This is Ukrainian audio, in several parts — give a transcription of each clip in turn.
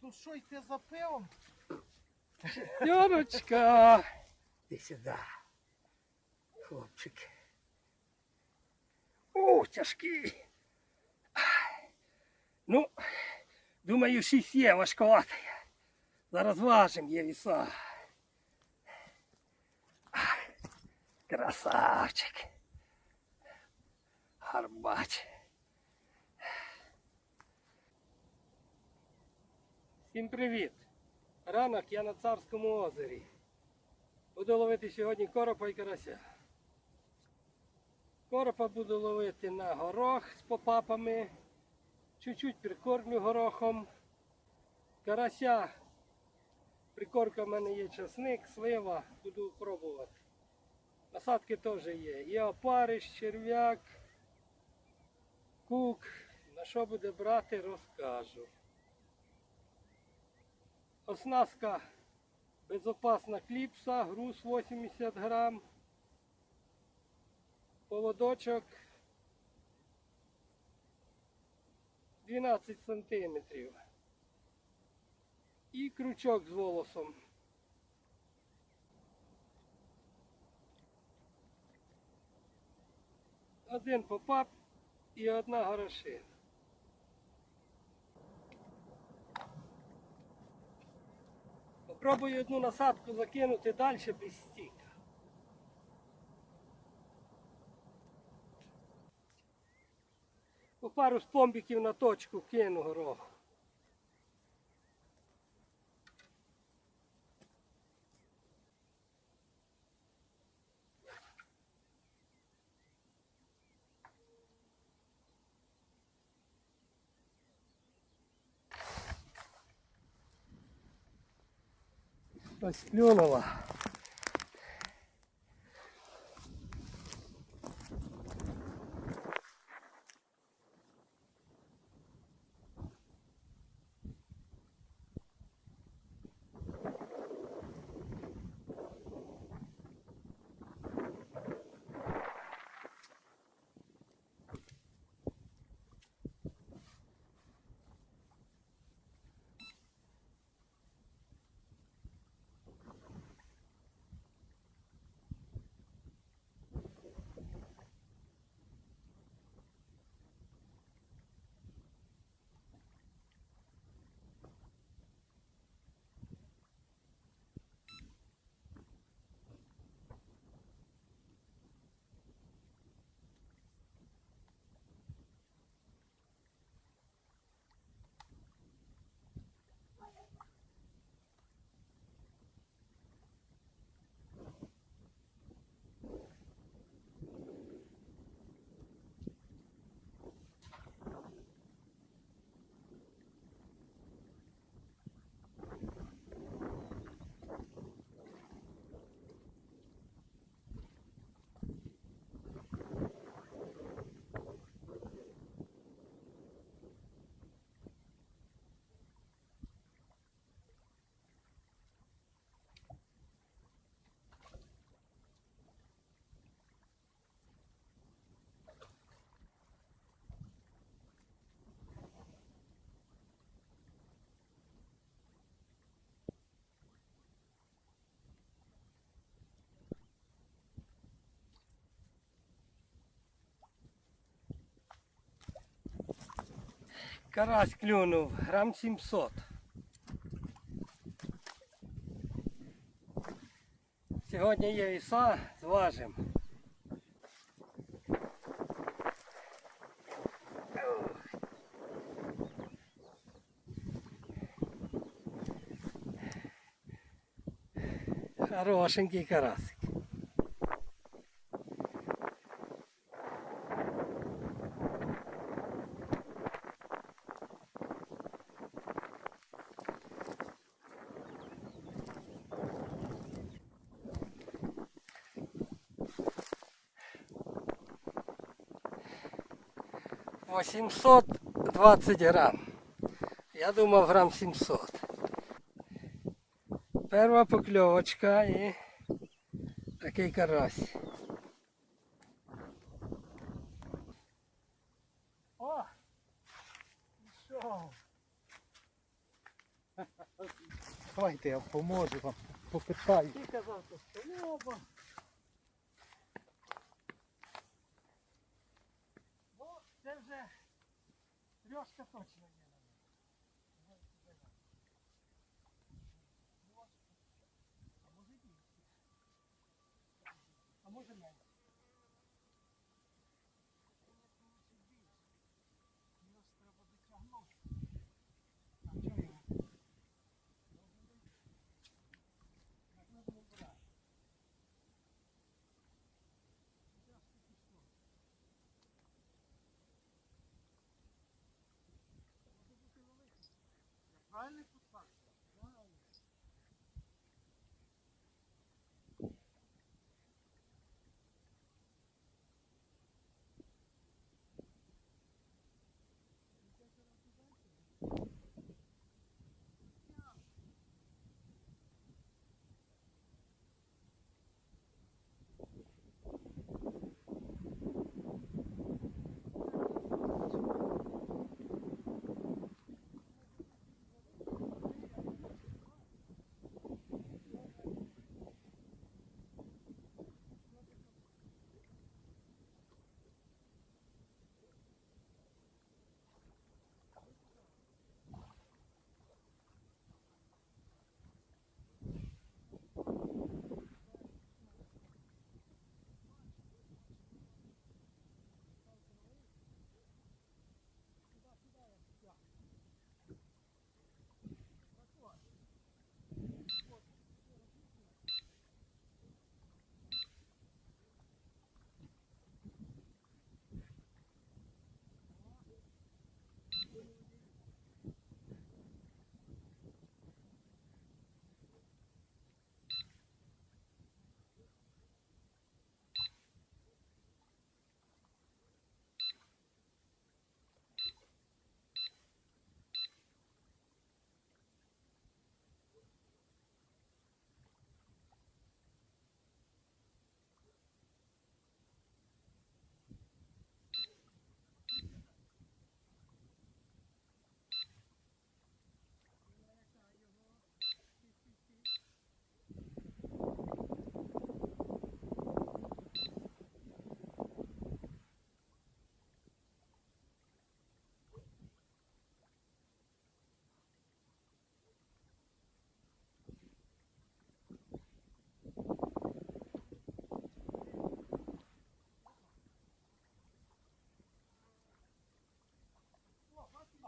Ну що йти за пивом? Сьорочка. Іди сюди. Хлопчик. О, тяжкий. Ай. Ну, думаю, шість є важковатий. Зараз важим є віса. Ай, Красавчик. Гарбач. Всім привіт. Ранок я на царському озері. Буду ловити сьогодні коропа і карася. Коропа буду ловити на горох з попапами. Чуть-чуть прикормлю горохом. Карася. Прикормка в мене є часник, слива, буду пробувати. Насадки теж є. Є опариш, черв'як, кук. На що буде брати, розкажу. Оснастка безопасна кліпса, груз 80 грам поводочок 12 сантиметрів. І крючок з волосом. Один попап і одна горошина. Попробую одну насадку закинути далі без стіка. По пару спомбіків на точку кину гороху. Ось Карась клюнув, грам 700. Сьогодні є віса, зважимо. Хорошенький карасик. Восемьсот двадцать грам. Я думав грам 700. Перша покльовочка і такий карась. О! Пішов. Давайте я поможу вам, попитаю. Ти казав, столоба. 这好吃 one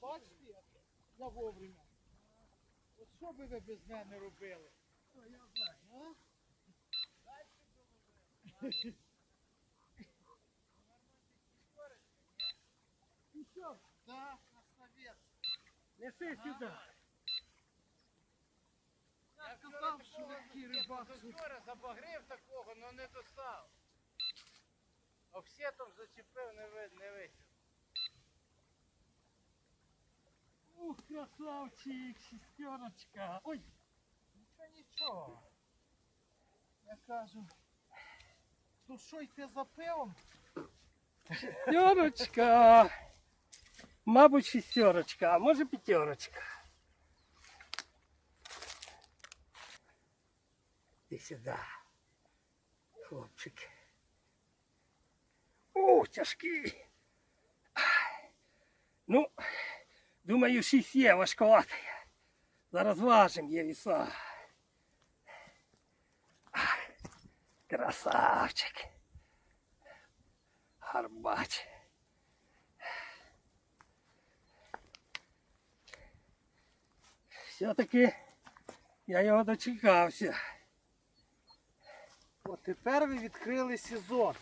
бачите, я вовремя. От що би ви без мене робили? Що я знаю? А? І що? Да, на совет. Неси сюди. Я сказав, що такий рибак. Вчора забагрив такого, але не достав. Овсетом зачепив, не вид, не витяг. Ух, красавчик, шестерочка. Ой, Нічого, нічого. Я кажу, то що йти за пивом? шестерочка. Мабуть, шестерочка, а може п'ятерочка. Іди сюди, хлопчик. О, тяжкий. Ай. Ну, думаю, шість є важковато. Зараз важим є віса. Красавчик. Гарбач. Все-таки я його дочекався. От тепер ви відкрили сезон.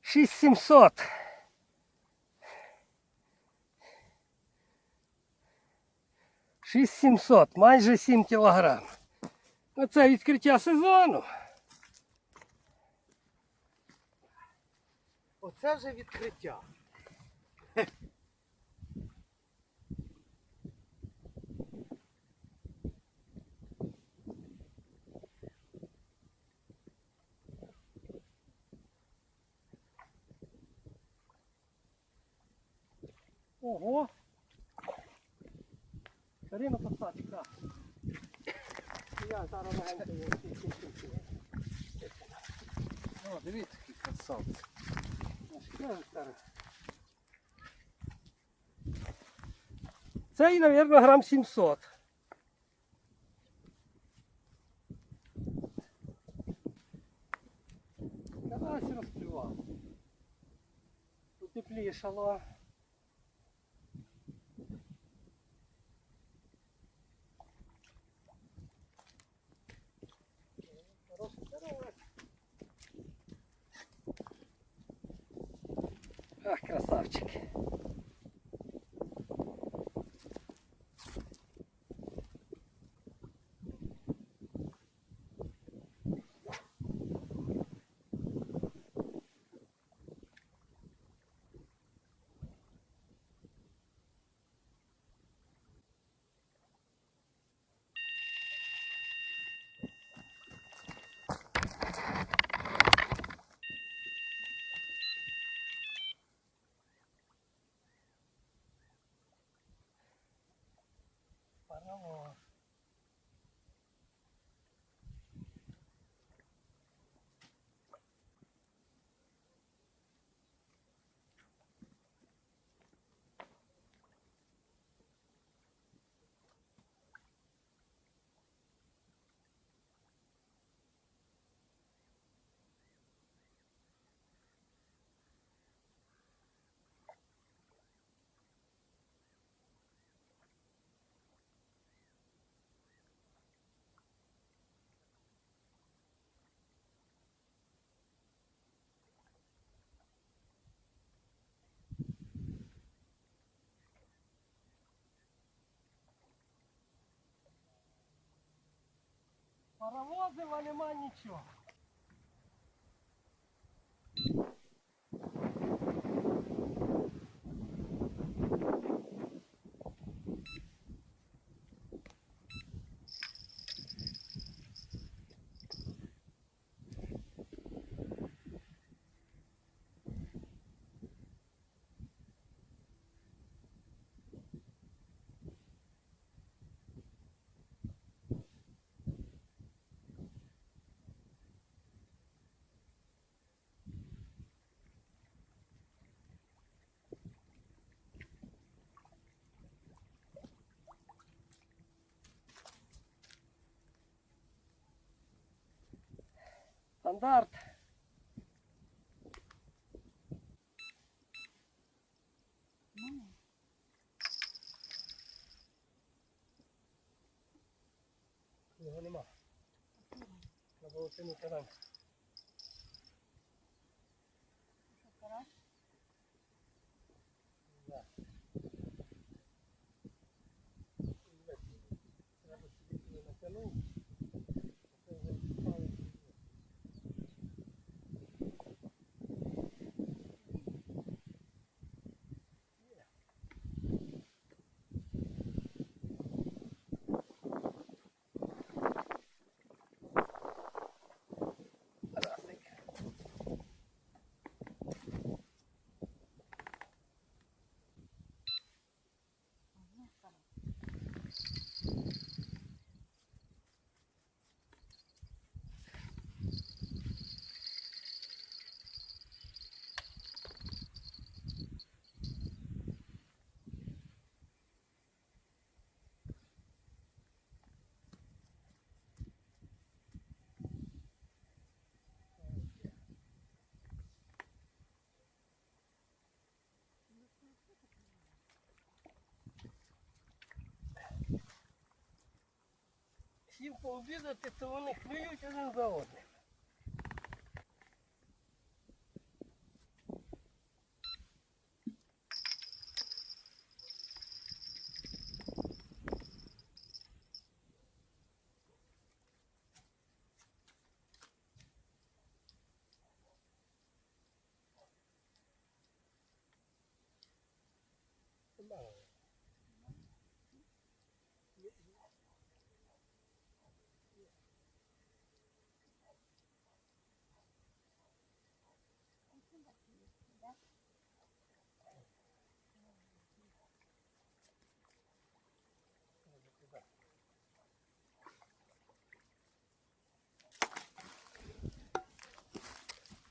6700. Шість сімсот, майже 7 кілограм. Оце відкриття сезону. Оце вже відкриття. Ого. Каріна посадка. Я зараз відпустю. О, дивіться, який красавець. Цей, мабуть, грам 700. Карась розплював. Потеплішало. Хороший Ах, Паровозів, а нема нічого. Стандарт. Його нема. На волосину карань. Да. Сів пообідати, то вони хвилюють один за одним.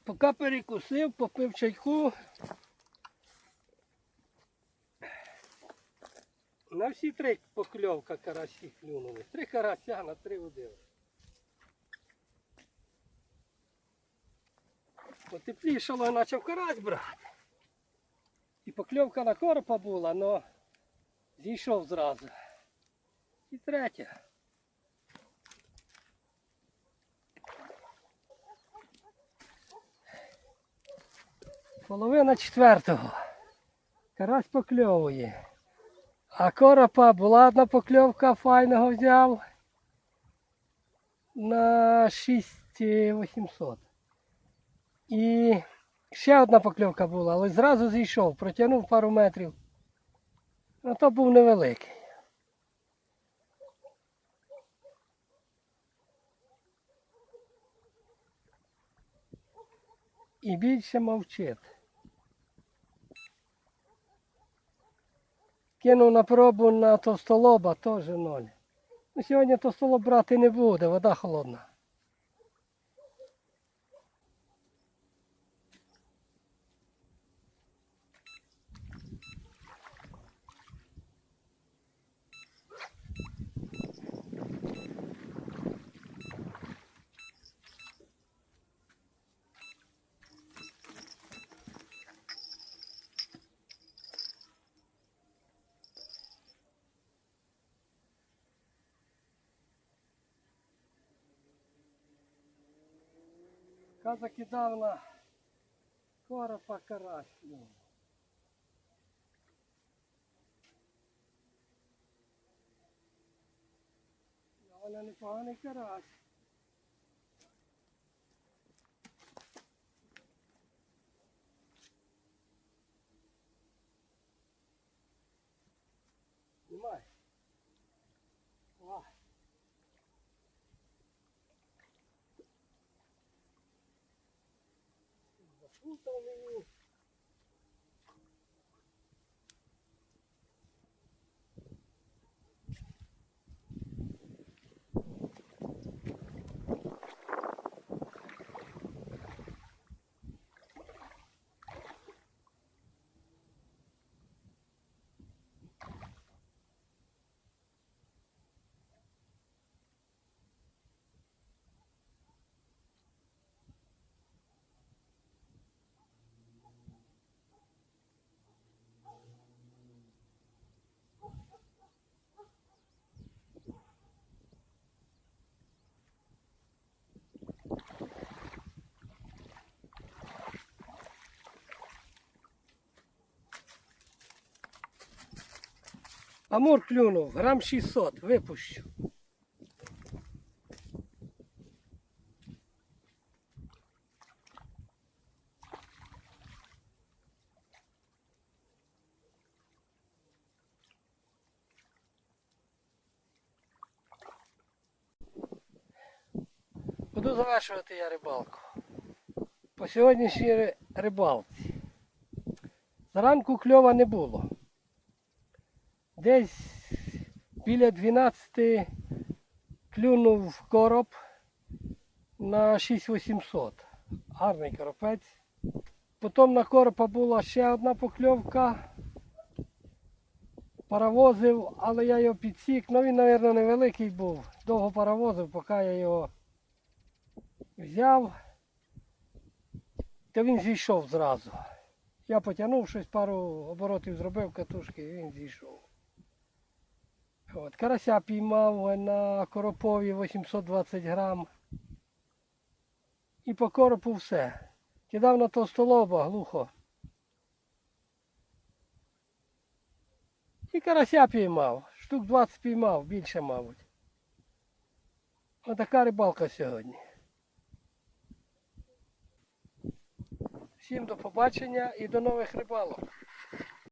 Поки перекусив, попив чайку. На всі три покльовка карасі клюнули. Три карася на три удили. Потеплішало, почав карась брати. І покльовка на коропа була, але зійшов зразу. І третя. Половина четвертого. Карась покльовує. А коропа була одна покльовка, файного взяв на 6800. І ще одна покльовка була, але зразу зійшов, протягнув пару метрів. Ну то був невеликий. І більше мовчить. Кинув на пробу на товстолоба, теж ноль. Ну, сьогодні товстолоб брати не буде, вода холодна. Каза кидав на коропа карась. ну. Ну, Але непоганий карась. Знімай. puta, meu. Амур клюнув, грам 600, випущу. Буду завершувати я рибалку. По сьогоднішній ри- рибалці. Зранку кльова не було. Десь біля 12 клюнув короб на 6800. Гарний коропець. Потім на коропа була ще одна покльовка. Паровозив, але я його підсік. Ну він, мабуть, невеликий був. Довго паровозив, поки я його взяв. То він зійшов зразу. Я потягнув щось, пару оборотів зробив катушки і він зійшов. От, карася піймав на коропові 820 грам. І по коропу все. Кидав на товстолоба глухо. І карася піймав. Штук 20 піймав, більше, мабуть. Отака рибалка сьогодні. Всім до побачення і до нових рибалок.